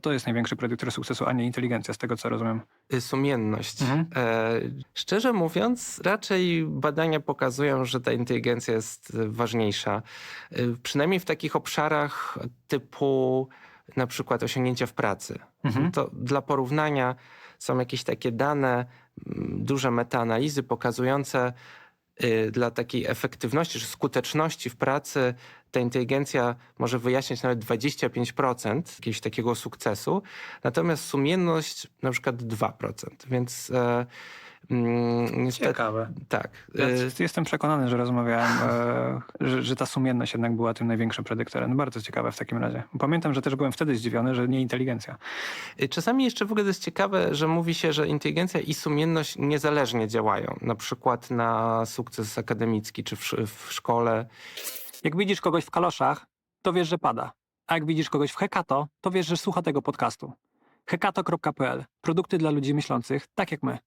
To jest największy predyktor sukcesu, a nie inteligencja, z tego co rozumiem. Y, Sumienność. Mhm. E, szczerze mówiąc, raczej badania pokazują, że ta inteligencja jest y, ważniejsza. Y, przynajmniej w takich obszarach typu na przykład osiągnięcia w pracy. Mhm. To dla porównania są jakieś takie dane, duże metaanalizy pokazujące dla takiej efektywności czy skuteczności w pracy ta inteligencja może wyjaśniać nawet 25% jakiegoś takiego sukcesu, natomiast sumienność na przykład 2%. Więc e, niestety Ciekawe. tak. Ja y, jestem przekonany, że rozmawiałem, e, że, że ta sumienność jednak była tym największym predyktorem. Bardzo ciekawe w takim razie. Pamiętam, że też byłem wtedy zdziwiony, że nie inteligencja. Y, Czasami jeszcze w ogóle jest ciekawe, że mówi się, że inteligencja i sumienność niezależnie działają. Na przykład na sukces akademicki czy w, w szkole. Jak widzisz kogoś w kaloszach, to wiesz, że pada. A jak widzisz kogoś w hekato, to wiesz, że słucha tego podcastu. hekato.pl. Produkty dla ludzi myślących, tak jak my.